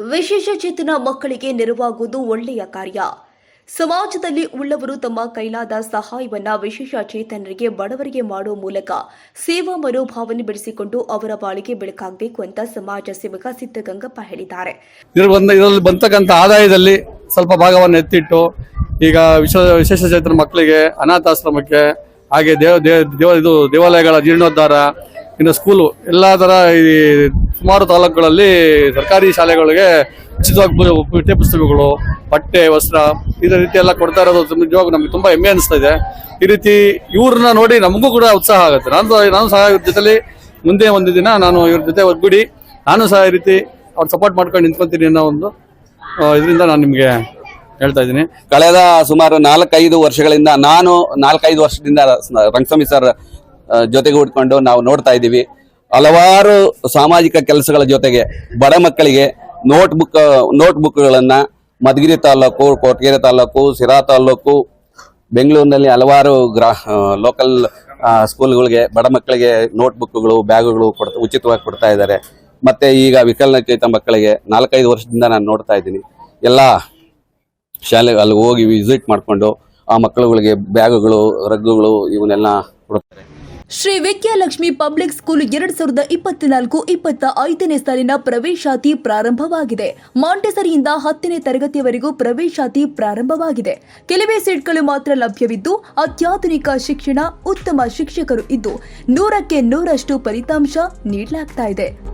ವಿಶೇಷ ಚೇತನ ಮಕ್ಕಳಿಗೆ ನೆರವಾಗುವುದು ಒಳ್ಳೆಯ ಕಾರ್ಯ. ಸಮಾಜದಲ್ಲಿ ಉಳ್ಳವರು ತಮ್ಮ ಕೈಲಾದ ಸಹಾಯವನ್ನ ವಿಶೇಷ ಚೇತನರಿಗೆ, ಬಡವರಿಗೆ ಮಾಡುವ ಮೂಲಕ ಸೇವಾ ಮನೋಭಾವನೆ ಬೆಳೆಸಿಕೊಂಡು ಅವರ ಬಾಳಿಗೆ ಬೆಳಕಾಗಬೇಕು ಅಂತ ಸಮಾಜ ಸೇವಕ ಸಿದ್ದಗಂಗಪ್ಪ ಹೇಳಿದ್ದಾರೆ. ಇದರಲ್ಲಿ ಬಂತಕ್ಕಂಥ ಆದಾಯದಲ್ಲಿ ಸ್ವಲ್ಪ ಭಾಗವನ್ನು ಎತ್ತಿಟ್ಟು, ಈಗ ವಿಶೇಷ ಚೇತನ ಮಕ್ಕಳಿಗೆ ಅನಾಥಾಶ್ರಮಕ್ಕೆ, ಹಾಗೆ ದೇವ ದೇವ- ಇದು ದೇವಾಲಯಗಳ ಜೀರ್ಣೋದ್ಧಾರ ಇನ್ನು ಸ್ಕೂಲು ಎಲ್ಲ ಥರ ಈ ಸುಮಾರು ತಾಲೂಕುಗಳಲ್ಲಿ ಸರ್ಕಾರಿ ಶಾಲೆಗಳಿಗೆ ಉಚಿತವಾಗಿ ಪಠ್ಯ ಪುಸ್ತಕಗಳು, ಬಟ್ಟೆ, ವಸ್ತ್ರ, ಇದೇ ರೀತಿ ಎಲ್ಲ ಕೊಡ್ತಾ ಇರೋದು ತುಂಬ ನಿಜವಾಗ್ಲೂ ನಮ್ಗೆ ತುಂಬಾ ಹೆಮ್ಮೆ ಅನಿಸ್ತಾ ಇದೆ. ಈ ರೀತಿ ಇವ್ರನ್ನ ನೋಡಿ ನಮಗೂ ಕೂಡ ಉತ್ಸಾಹ ಆಗುತ್ತೆ. ನಾನು ನಾನು ಸಹ ಇವ್ರ ಜೊತೆಲಿ ಮುಂದೆ ಒಂದು ದಿನ ನಾನು ಇವ್ರ ಜೊತೆ ಒಗ್ಗೂಡಿ ನಾನು ಸಹ ಈ ರೀತಿ ಅವ್ರು ಸಪೋರ್ಟ್ ಮಾಡ್ಕೊಂಡು ನಿಂತ್ಕೊಂತೀನಿ ಅನ್ನೋ ಒಂದು ಇದರಿಂದ ನಾನು ನಿಮಗೆ ಹೇಳ್ತಾ ಇದ್ದೀನಿ. ಕಳೆದ ಸುಮಾರು ನಾಲ್ಕೈದು ವರ್ಷಗಳಿಂದ ನಾನು ನಾಲ್ಕೈದು ವರ್ಷದಿಂದ ರಂಗಸ್ವಾಮಿ ಸರ್ ಆ, ಜೊತೆಗೆ ಉಟ್ಕೊಂಡು ನಾವು ನೋಡ್ತಾ ಇದ್ದೀವಿ. ಹಲವಾರು ಸಾಮಾಜಿಕ ಕೆಲಸಗಳ ಜೊತೆಗೆ ಬಡ ಮಕ್ಕಳಿಗೆ ನೋಟ್ ಬುಕ್ ನೋಟ್ ಬುಕ್ಗಳನ್ನು ಮಧುಗಿರಿ ತಾಲೂಕು ಕೊರಟಗೆರೆ ತಾಲೂಕು ಸಿರಾ ತಾಲೂಕು ಬೆಂಗಳೂರಿನಲ್ಲಿ ಹಲವಾರು ಗ್ರಾ ಲೋಕಲ್ ಸ್ಕೂಲ್ಗಳಿಗೆ ಬಡ ಮಕ್ಕಳಿಗೆ ನೋಟ್ ಬುಕ್ಗಳು ಬ್ಯಾಗುಗಳು ಕೊಡ್ತಾ ಉಚಿತವಾಗಿ ಕೊಡ್ತಾ ಇದ್ದಾರೆ. ಮತ್ತು ಈಗ ವಿಕಲನಚೇತ ಮಕ್ಕಳಿಗೆ ನಾಲ್ಕೈದು ವರ್ಷದಿಂದ ನಾನು ನೋಡ್ತಾ ಇದ್ದೀನಿ. ಎಲ್ಲ ಶಾಲೆ ಅಲ್ಲಿ ಹೋಗಿ ವಿಸಿಟ್ ಮಾಡಿಕೊಂಡು ಆ ಮಕ್ಕಳುಗಳಿಗೆ ಬ್ಯಾಗುಗಳು ರಗ್ಗುಗಳು ಇವನ್ನೆಲ್ಲ ಕೊಡ್ತಾರೆ. ಶ್ರೀ ವಿದ್ಯಾಲಕ್ಷ್ಮಿ ಪಬ್ಲಿಕ್ ಸ್ಕೂಲ್ ಎರಡ್ ಸಾವಿರದ ಇಪ್ಪತ್ನಾಲ್ಕು ಇಪ್ಪತ್ತ ಐದನೇ ಸಾಲಿನ ಪ್ರವೇಶಾತಿ ಪ್ರಾರಂಭವಾಗಿದೆ. ಮಾಂಟೆಸರಿಯಿಂದ ಹತ್ತನೇ ತರಗತಿಯವರೆಗೂ ಪ್ರವೇಶಾತಿ ಪ್ರಾರಂಭವಾಗಿದೆ. ಕೆಲವೇ ಸೀಟ್ಗಳು ಮಾತ್ರ ಲಭ್ಯವಿದ್ದು, ಅತ್ಯಾಧುನಿಕ ಶಿಕ್ಷಣ, ಉತ್ತಮ ಶಿಕ್ಷಕರು ಇದ್ದು, ನೂರಕ್ಕೆ ನೂರಷ್ಟು ಫಲಿತಾಂಶ ನೀಡಲಾಗ್ತಾ ಇದೆ.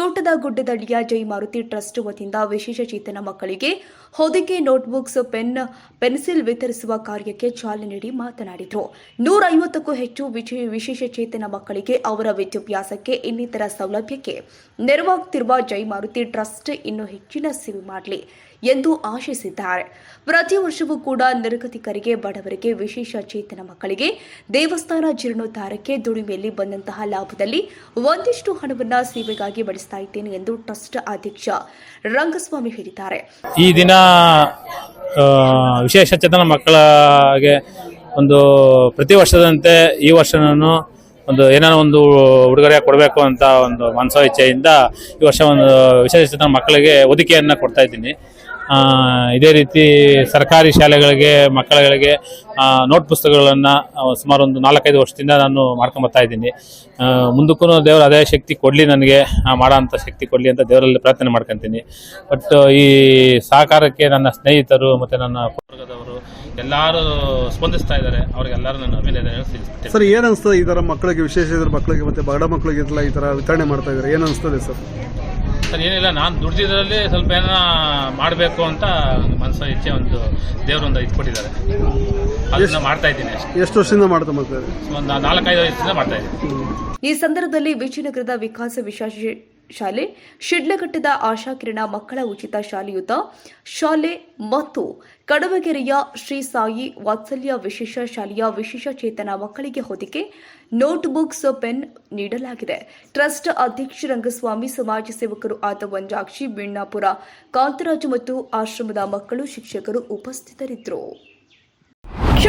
ತೋಟದ ಗುಡ್ಡದಳ್ಳಿಯ ಜೈ ಮಾರುತಿ ಟ್ರಸ್ಟ್ ವತಿಯಿಂದ ವಿಶೇಷ ಚೇತನ ಮಕ್ಕಳಿಗೆ ಹೊದಿಕೆ ನೋಟ್ಬುಕ್ಸ್, ಪೆನ್, ಪೆನ್ಸಿಲ್ ವಿತರಿಸುವ ಕಾರ್ಯಕ್ಕೆ ಚಾಲನೆ ನೀಡಿ ಮಾತನಾಡಿದರು. ನೂರೈವತ್ತಕ್ಕೂ ಹೆಚ್ಚು ವಿಶೇ- ವಿಶೇಷ ಚೇತನ ಮಕ್ಕಳಿಗೆ ಅವರ ವಿದ್ಯಾಭ್ಯಾಸಕ್ಕೆ ಇನ್ನಿತರ ಸೌಲಭ್ಯಕ್ಕೆ ನೆರವಾಗುತ್ತಿರುವ ಜೈ ಮಾರುತಿ ಟ್ರಸ್ಟ್ ಇನ್ನೂ ಹೆಚ್ಚಿನ ಸೇವೆ ಮಾಡಲಿ. ಎಂದು ಆಶಿಸಿದ್ದಾರೆ. ಪ್ರತಿ ವರ್ಷವೂ ಕೂಡ ನಿರ್ಗತಿಕರಿಗೆ ಬಡವರಿಗೆ ವಿಶೇಷ ಚೇತನ ಮಕ್ಕಳಿಗೆ ದೇವಸ್ಥಾನ ಜೀರ್ಣೋದ್ಧಾರಕ್ಕೆ ದುಡಿಮೆಯಲ್ಲಿ ಬಂದಂತಹ ಲಾಭದಲ್ಲಿ ಒಂದಿಷ್ಟು ಹಣವನ್ನು ಸೇವೆಗಾಗಿ ಬಳಸ್ತಾ ಇದ್ದೇನೆ ಎಂದು ಟ್ರಸ್ಟ್ ಅಧ್ಯಕ್ಷ ರಂಗಸ್ವಾಮಿ ಹೇಳಿದ್ದಾರೆ. ಈ ದಿನ ವಿಶೇಷ ಚೇತನ ಮಕ್ಕಳಿಗೆ ಒಂದು ಪ್ರತಿ ವರ್ಷದಂತೆ ಈ ವರ್ಷ ನಾನು ಒಂದು ಏನಾರ ಒಂದು ಉಡುಗೊರೆ ಕೊಡಬೇಕು ಅಂತ ಒಂದು ಮನಸೋ ಇಚ್ಛೆಯಿಂದ ಈ ವರ್ಷ ಒಂದು ವಿಶೇಷ ಚೇತನ ಮಕ್ಕಳಿಗೆ ಒದಿಕೆಯನ್ನು ಕೊಡ್ತಾ ಇದ್ದೀನಿ. ಇದೇ ರೀತಿ ಸರ್ಕಾರಿ ಶಾಲೆಗಳಿಗೆ, ಮಕ್ಕಳುಗಳಿಗೆ ನೋಟ್ ಪುಸ್ತಕಗಳನ್ನು ಸುಮಾರು ಒಂದು ನಾಲ್ಕೈದು ವರ್ಷದಿಂದ ನಾನು ಮಾಡ್ಕೊಂಬರ್ತಾ ಇದ್ದೀನಿ. ಮುಂದಕ್ಕೂ ದೇವರು ಅದೇ ಶಕ್ತಿ ಕೊಡಲಿ ನನಗೆ ಮಾಡೋ ಅಂಥ ಶಕ್ತಿ ಕೊಡಲಿ ಅಂತ ದೇವರಲ್ಲಿ ಪ್ರಾರ್ಥನೆ ಮಾಡ್ಕೊತೀನಿ. ಬಟ್ ಈ ಸಹಕಾರಕ್ಕೆ ನನ್ನ ಸ್ನೇಹಿತರು ಮತ್ತು ನನ್ನ ಕುಟುಂಬದವರು ಎಲ್ಲರೂ ಸ್ಪಂದಿಸ್ತಾ ಇದ್ದಾರೆ. ಅವ್ರಿಗೆಲ್ಲರೂ ನನ್ನ ಅಭಿನಂದನೆ ಸರ್, ಏನ್ ಅನಿಸ್ತದೆ ಈ ಥರ ಮಕ್ಕಳಿಗೆ, ವಿಶೇಷ ಇದ್ರ ಮಕ್ಕಳಿಗೆ ಮತ್ತು ಬಡ ಮಕ್ಕಳಿಗೆ ಈ ಥರ ವಿತರಣೆ ಮಾಡ್ತಾ ಇದ್ದಾರೆ? ಏನು ಅನಿಸ್ತದೆ ಸರ್? ಸರ್ ಏನಿಲ್ಲ ನಾನು ದುಡ್ದಿದ್ರಲ್ಲಿ ಸ್ವಲ್ಪ ಏನ ಮಾಡಬೇಕು ಅಂತ ಮನಸ್ಸು ಇಚ್ಛೆ ಒಂದು ದೇವರೊಂದು ಕೊಟ್ಟಿದ್ದಾರೆ. ಅದನ್ನ ಮಾಡ್ತಾ ಇದ್ದೀನಿ ಎಷ್ಟು ವರ್ಷದಿಂದ ಮಾಡ್ತಾ ಮಾಡ್ತಾರೆ ಒಂದು ನಾಲ್ಕೈದು ವರ್ಷದಿಂದ ಮಾಡ್ತಾ ಇದ್ದೀನಿ. ಈ ಸಂದರ್ಭದಲ್ಲಿ ವಿಜಯನಗರದ ವಿಕಾಸ ವಿಶೇಷ ಶಾಲೆ, ಶಿಡ್ಲಘಟ್ಟದ ಆಶಾಕಿರಣ ಮಕ್ಕಳ ಉಚಿತ ಶಾಲೆಯುತ ಶಾಲೆ ಮತ್ತು ಕಡವಗೆರೆಯ ಶ್ರೀ ಸಾಯಿ ವಾತ್ಸಲ್ಯ ವಿಶೇಷ ಶಾಲೆಯ ವಿಶೇಷ ಚೇತನ ಮಕ್ಕಳಿಗೆ ಹೊದಿಕೆ, ನೋಟ್ಬುಕ್ಸ್, ಪೆನ್ ನೀಡಲಾಗಿದೆ. ಟ್ರಸ್ಟ್ ಅಧ್ಯಕ್ಷ ರಂಗಸ್ವಾಮಿ, ಸಮಾಜ ಸೇವಕರು ಆದ ವಂಜಾಕ್ಷಿ ಬಿಣ್ಣಾಪುರ ಕಾಂತರಾಜು ಮತ್ತು ಆಶ್ರಮದ ಮಕ್ಕಳು, ಶಿಕ್ಷಕರು ಉಪಸ್ಥಿತರಿದ್ದರು.